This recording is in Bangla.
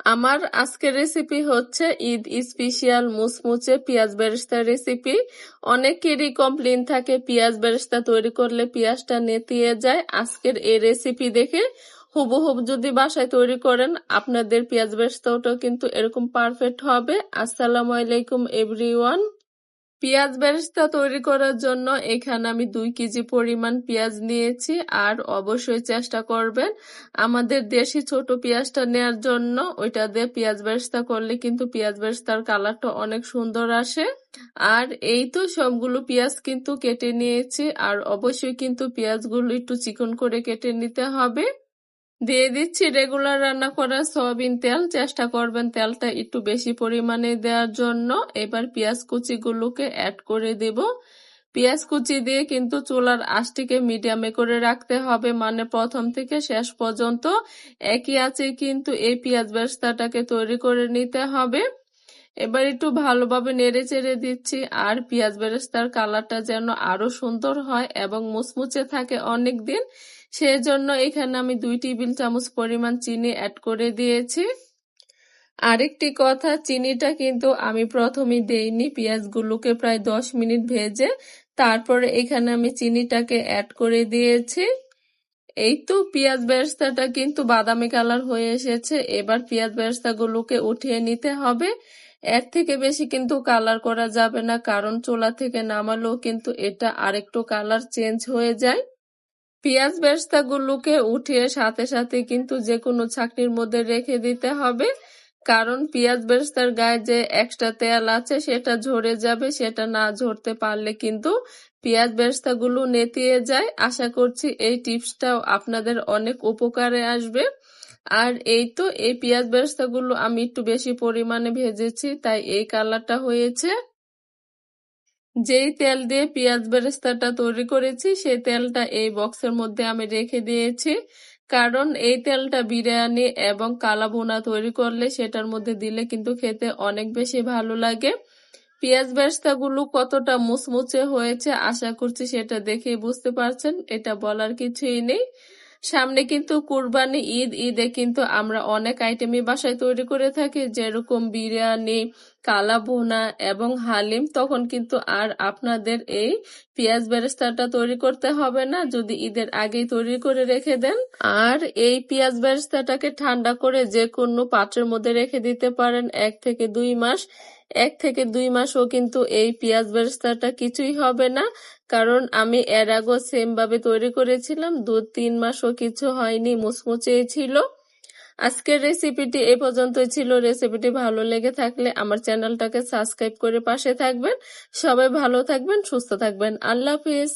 আমার আজকের রেসিপি হচ্ছে ঈদ স্পেশাল মুচমুচে পেঁয়াজ বেরেস্তা রেসিপি অনেকেরই কমপ্লেন থাকে, পেঁয়াজ বেরেস্তা তৈরি করলে পেঁয়াজটা নেতিয়ে যায়। আজকের এই রেসিপি দেখে হুবহুব যদি বাসায় তৈরি করেন, আপনাদের পেঁয়াজ বেরেস্তাটাও কিন্তু এরকম পারফেক্ট হবে। আসসালামু আলাইকুম এভরিওয়ান পেঁয়াজ বেরেস্তা তৈরি করার জন্য এখানে আমি দুই কেজি পরিমাণ পেঁয়াজ নিয়েছি, আর অবশ্যই চেষ্টা করবেন আমাদের দেশি ছোট পেঁয়াজটা নেওয়ার জন্য। ওইটা দিয়ে পেঁয়াজ বেরেস্তা করলে কিন্তু পেঁয়াজ বেরেস্তার কালারটা অনেক সুন্দর আসে। আর এই তো সবগুলো পেঁয়াজ কিন্তু কেটে নিয়েছি, আর অবশ্যই কিন্তু পেঁয়াজগুলো একটু চিকন করে কেটে নিতে হবে। দিয়ে দিচ্ছি রেগুলার রান্না করা সয়াবিন তেল। চেষ্টা করবেন তেলটা একটু বেশি পরিমাণে দেওয়ার জন্য। এবার পেঁয়াজ কুচিগুলোকে অ্যাড করে দেব। পেঁয়াজ কুচি দিয়ে কিন্তু চুলার আঁশটিকে মিডিয়ামে করে রাখতে হবে মানে প্রথম থেকে শেষ পর্যন্ত। একই আছে কিন্তু এই পেঁয়াজ ব্যবস্থাটাকে তৈরি করে নিতে হবে। এবার একটু ভালোভাবে নেড়ে চেড়ে দিচ্ছি, আর পেঁয়াজ বেরেস্তার কালারটা যেন আরও সুন্দর হয় এবং মুচমুচে থাকে অনেক দিন সেজন্য এখানে আমি দুই টেবিল চামচ পরিমাণ চিনি অ্যাড করে দিয়েছি। আরেকটি কথা, চিনিটা কিন্তু আমি প্রথমে দেইনি, পেঁয়াজগুলোকে প্রায় দশ মিনিট ভেজে তারপরে এখানে আমি চিনিটাকে অ্যাড করে দিয়েছি। এই তো, পেঁয়াজ বেরেস্তাটা কিন্তু বাদামি কালার হয়ে এসেছে, এবার পেঁয়াজ বেরেস্তাগুলোকে উঠিয়ে নিতে হবে। এর থেকে বেশি কিন্তু কালার করা যাবে না, কারণ চোলা থেকে নামালেও কিন্তু এটা আরেকটু কালার চেঞ্জ হয়ে যায়। পেঁয়াজ বেরেস্তাগুলোকে উঠিয়ে সাথে সাথে কিন্তু যে কোনো ছাকনির মধ্যে রেখে দিতে হবে। কারণ পেঁয়াজ বেরেস্তার গায়ে যে এক্সট্রা তেল আছে, সেটা ঝরে যাবে, সেটা না ঝরতে পারলে কিন্তু পেঁয়াজ বেরেস্তাগুলো নেতিয়ে যায়। আশা করছি এই টিপসটাও আপনাদের অনেক উপকারে আসবে। আর এই তো, এই পেঁয়াজ বেরেস্তাগুলো আমি একটু বেশি পরিমাণে ভেজেছি, তাই এই কালারটা হয়েছে। যেই তেল দিয়ে পেঁয়াজ বেরেস্তাটা তৈরি করেছি, সেই তেলটা এই বক্সের মধ্যে আমি রেখে দিয়েছি। কারণ এই তেলটা বিরিয়ানি এবং কালাবোনা তৈরি করলে সেটার মধ্যে দিলে কিন্তু খেতে অনেক বেশি ভালো লাগে। পেঁয়াজ বেরেস্তাগুলো কতটা মুচমুচে হয়েছে আশা করছি সেটা দেখে বুঝতে পারছেন, এটা বলার কিছুই নেই। সামনে কিন্তু কুরবানি ঈদ, ঈদে কিন্তু আমরা অনেক আইটেমই বাসায় তৈরি করে থাকি, যেরকম বিরিয়ানি কালা ভুনা এবং হালিম, তখন কিন্তু আর আপনাদের এই পেঁয়াজ বেরেস্তাটা তৈরি করতে হবে না। যদি ঈদের আগেই তৈরি করে রেখে দেন, আর এই পেঁয়াজ বেরেস্তাটাকে ঠান্ডা করে যে কোনো পাত্রের মধ্যে রেখে দিতে পারেন এক থেকে দুই মাস। এক থেকে দুই মাসও কিন্তু এই পেঁয়াজ বেরেস্তাটা কিছুই হবে না, কারণ আমি এর আগেও সেম ভাবে তৈরি করেছিলাম। দু তিন মাসও কিছু হয়নি মুচমুচে ছিল। আজকের রেসিপিটি এ পর্যন্তই ছিল। রেসিপিটি ভালো লেগে থাকলে আমার চ্যানেলটাকে সাবস্ক্রাইব করে পাশে থাকবেন। সবাই ভালো থাকবেন, সুস্থ থাকবেন। আল্লাহ হাফিজ।